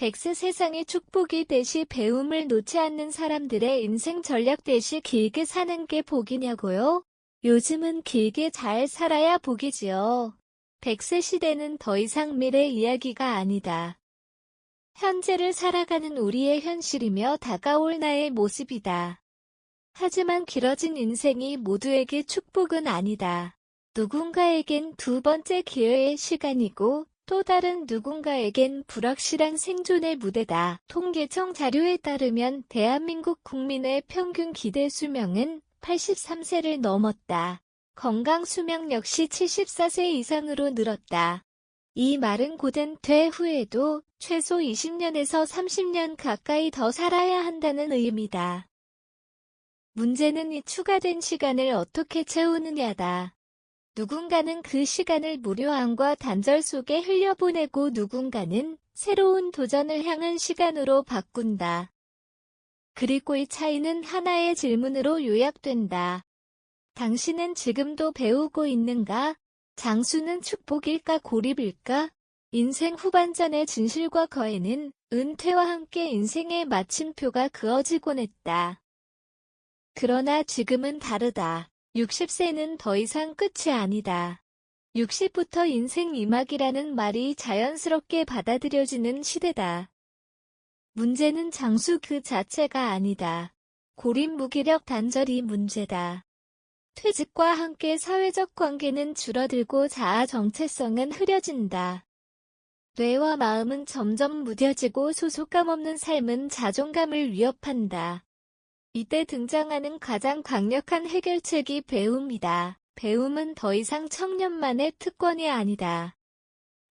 백세 세상의 축복이 대시 배움을 놓지 않는 사람들의 인생 전략 대시 길게 사는 게 복이냐고요? 요즘은 길게 잘 살아야 복이지요. 백세 시대는 더 이상 미래 이야기가 아니다. 현재를 살아가는 우리의 현실이며 다가올 나의 모습이다. 하지만 길어진 인생이 모두에게 축복은 아니다. 누군가에겐 두 번째 기회의 시간이고 또 다른 누군가에겐 불확실한 생존의 무대다. 통계청 자료에 따르면 대한민국 국민의 평균 기대 수명은 83세를 넘었다. 건강 수명 역시 74세 이상으로 늘었다. 이 말은 고된 퇴 후에도 최소 20년에서 30년 가까이 더 살아야 한다는 의미다. 문제는 이 추가된 시간을 어떻게 채우느냐다. 누군가는 그 시간을 무료함과 단절 속에 흘려보내고 누군가는 새로운 도전을 향한 시간으로 바꾼다. 그리고 이 차이는 하나의 질문으로 요약된다. 당신은 지금도 배우고 있는가? 장수는 축복일까 고립일까? 인생 후반전의 진실과 거에는 은퇴와 함께 인생의 마침표가 그어지곤 했다. 그러나 지금은 다르다. 60세는 더 이상 끝이 아니다. 60부터 인생 이막이라는 말이 자연스럽게 받아들여지는 시대다. 문제는 장수 그 자체가 아니다. 고립 무기력 단절이 문제다. 퇴직과 함께 사회적 관계는 줄어들고 자아 정체성은 흐려진다. 뇌와 마음은 점점 무뎌지고 소속감 없는 삶은 자존감을 위협한다. 이때 등장하는 가장 강력한 해결책이 배움이다. 배움은 더 이상 청년만의 특권이 아니다.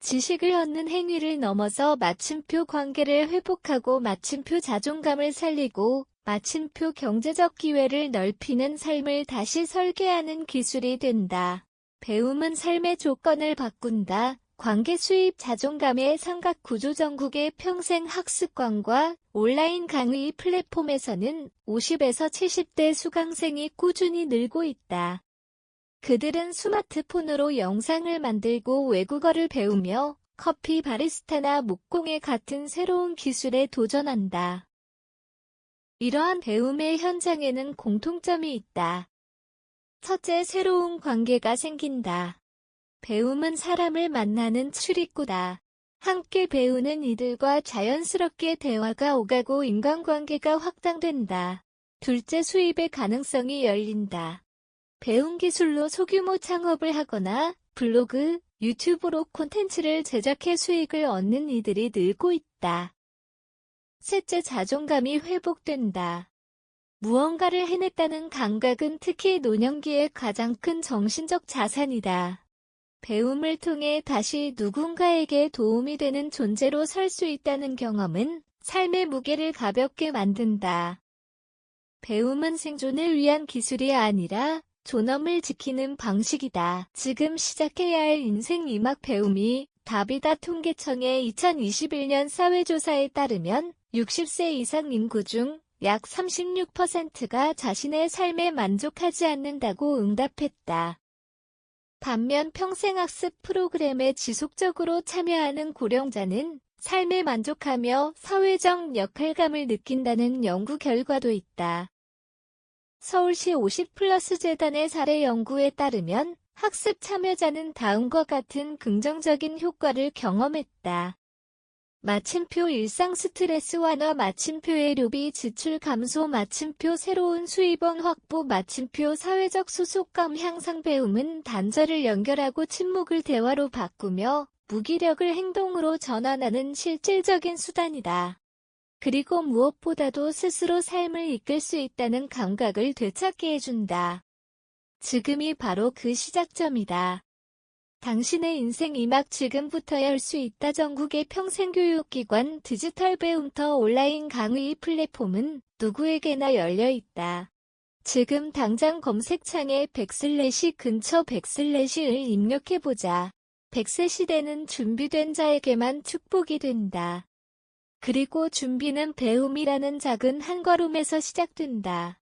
지식을 얻는 행위를 넘어서 마침표 관계를 회복하고 마침표 자존감을 살리고 마침표 경제적 기회를 넓히는 삶을 다시 설계하는 기술이 된다. 배움은 삶의 조건을 바꾼다. 관계 수입 자존감의 삼각 구조 전국의 평생 학습관과 온라인 강의 플랫폼에서는 50에서 70대 수강생이 꾸준히 늘고 있다. 그들은 스마트폰으로 영상을 만들고 외국어를 배우며 커피 바리스타나 목공에 같은 새로운 기술에 도전한다. 이러한 배움의 현장에는 공통점이 있다. 첫째, 새로운 관계가 생긴다. 배움은 사람을 만나는 출입구다. 함께 배우는 이들과 자연스럽게 대화가 오가고 인간관계가 확장된다. 둘째 수입의 가능성이 열린다. 배운 기술로 소규모 창업을 하거나 블로그, 유튜브로 콘텐츠를 제작해 수익을 얻는 이들이 늘고 있다. 셋째 자존감이 회복된다. 무언가를 해냈다는 감각은 특히 노년기의 가장 큰 정신적 자산이다. 배움을 통해 다시 누군가에게 도움이 되는 존재로 설 수 있다는 경험은 삶의 무게를 가볍게 만든다. 배움은 생존을 위한 기술이 아니라 존엄을 지키는 방식이다. 지금 시작해야 할 인생 이막 배움이 다비다 통계청의 2021년 사회조사에 따르면 60세 이상 인구 중 약 36%가 자신의 삶에 만족하지 않는다고 응답했다. 반면 평생학습 프로그램에 지속적으로 참여하는 고령자는 삶에 만족하며 사회적 역할감을 느낀다는 연구 결과도 있다. 서울시 50플러스 재단의 사례 연구에 따르면 학습 참여자는 다음과 같은 긍정적인 효과를 경험했다. 마침표 일상 스트레스 완화 마침표의 료비 지출 감소 마침표 새로운 수입원 확보 마침표 사회적 소속감 향상 배움은 단절을 연결하고 침묵을 대화로 바꾸며 무기력을 행동으로 전환하는 실질적인 수단이다. 그리고 무엇보다도 스스로 삶을 이끌 수 있다는 감각을 되찾게 해준다. 지금이 바로 그 시작점이다. 당신의 인생 이막 지금부터야 할수 있다 전국의 평생교육기관 디지털 배움터 온라인 강의 플랫폼은 누구에게나 열려 있다. 지금 당장 검색창에 백슬래시 근처 백슬래시를 입력해보자. 백세 시대는 준비된 자에게만 축복이 된다. 그리고 준비는 배움이라는 작은 한 걸음에서 시작된다.